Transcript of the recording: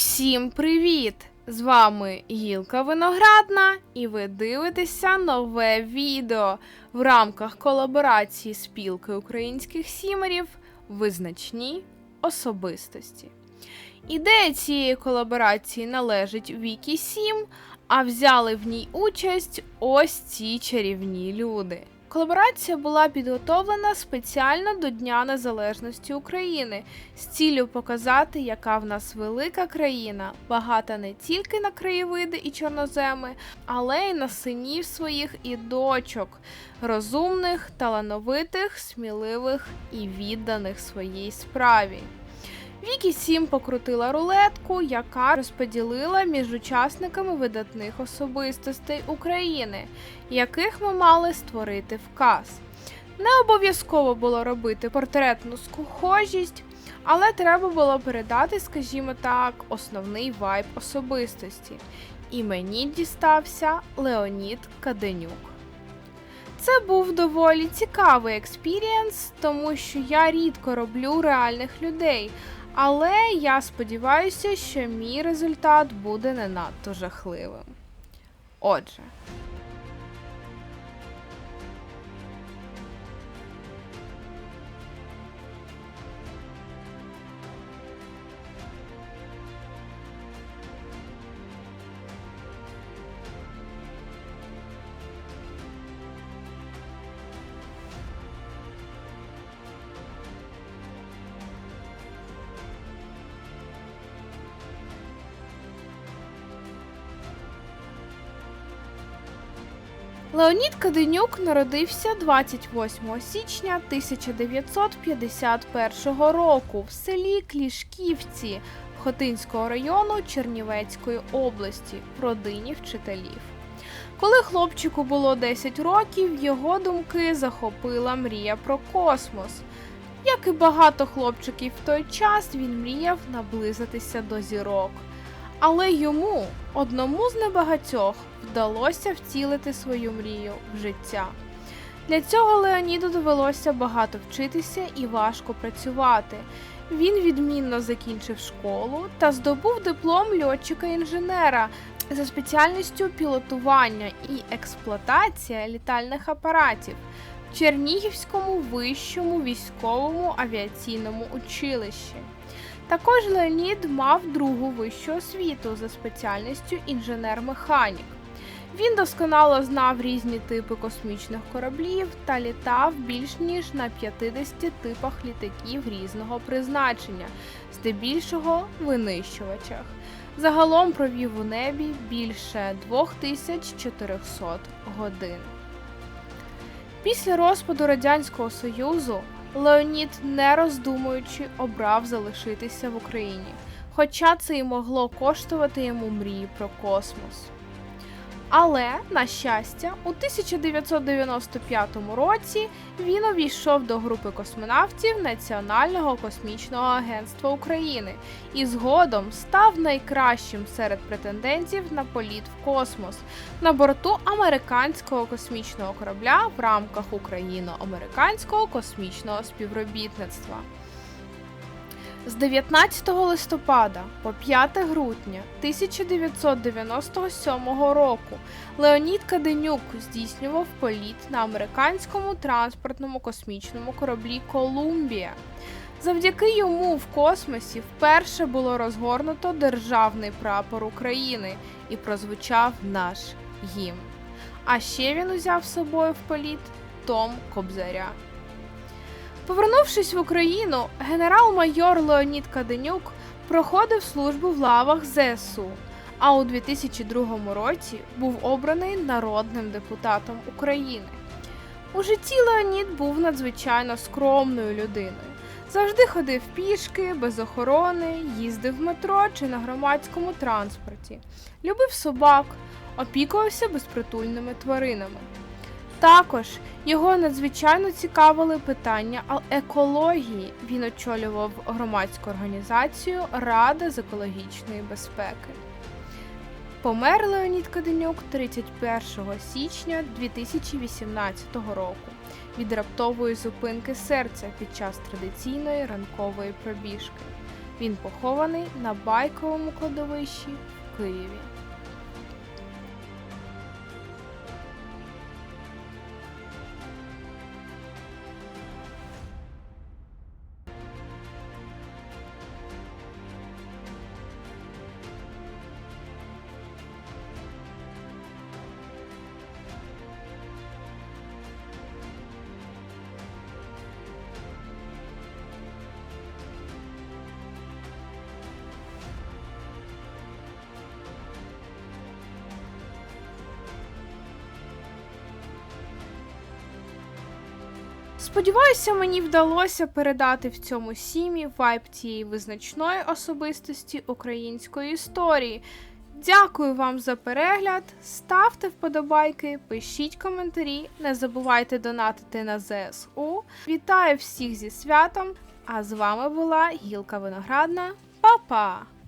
Усім привіт! З вами Гілка Виноградна, і ви дивитеся нове відео в рамках колаборації спілки українських сімерів Визначні особистості. Ідея цієї колаборації належить Вікі Сім, а взяли в ній участь ось ці чарівні люди. Колаборація була підготовлена спеціально до Дня Незалежності України з ціллю показати, яка в нас велика країна, багата не тільки на краєвиди і чорноземи, але й на синів своїх і дочок, розумних, талановитих, сміливих і відданих своїй справі. Вікі Сім покрутила рулетку, яка розподілила між учасниками видатних особистостей України, яких ми мали створити вказ. Не обов'язково було робити портретну схожість, але треба було передати, скажімо так, основний вайб особистості. І мені дістався Леонід Каденюк. Це був доволі цікавий експірієнс, тому що я рідко роблю реальних людей. Але я сподіваюся, що мій результат буде не надто жахливим. Отже. Леонід Каденюк народився 28 січня 1951 року в селі Клішківці Хотинського району Чернівецької області в родині вчителів. Коли хлопчику було 10 років, його думки захопила мрія про космос. Як і багато хлопчиків в той час, він мріяв наблизитися до зірок. Але йому, одному з небагатьох, вдалося втілити свою мрію в життя. Для цього Леоніду довелося багато вчитися і важко працювати. Він відмінно закінчив школу та здобув диплом льотчика-інженера за спеціальністю пілотування і експлуатація літальних апаратів в Чернігівському вищому військовому авіаційному училищі. Також Леонід мав другу вищу освіту за спеціальністю інженер-механік. Він досконало знав різні типи космічних кораблів та літав більш ніж на 50 типах літаків різного призначення, здебільшого винищувачах. Загалом провів у небі більше 2400 годин. Після розпаду Радянського Союзу Леонід, не роздумуючи, обрав залишитися в Україні, хоча це й могло коштувати йому мрії про космос. Але, на щастя, у 1995 році він увійшов до групи космонавтів Національного космічного агентства України і згодом став найкращим серед претендентів на політ в космос на борту американського космічного корабля в рамках україно-американського космічного співробітництва. З 19 листопада по 5 грудня 1997 року Леонід Каденюк здійснював політ на американському транспортному космічному кораблі Колумбія. Завдяки йому в космосі вперше було розгорнуто державний прапор України і прозвучав наш гімн. А ще він узяв з собою в політ Том Кобзаря. Повернувшись в Україну, генерал-майор Леонід Каденюк проходив службу в лавах ЗСУ, а у 2002 році був обраний народним депутатом України. У житті Леонід був надзвичайно скромною людиною. Завжди ходив пішки, без охорони, їздив в метро чи на громадському транспорті, любив собак, опікувався безпритульними тваринами. Також його надзвичайно цікавили питання екології. Він очолював громадську організацію Рада з екологічної безпеки. Помер Леонід Каденюк 31 січня 2018 року від раптової зупинки серця під час традиційної ранкової пробіжки. Він похований на байковому кладовищі в Києві. Сподіваюся, мені вдалося передати в цьому сім'ї вайб тієї визначної особистості української історії. Дякую вам за перегляд. Ставте вподобайки, пишіть коментарі, не забувайте донатити на ЗСУ. Вітаю всіх зі святом! А з вами була Гілка Виноградна. Па-па!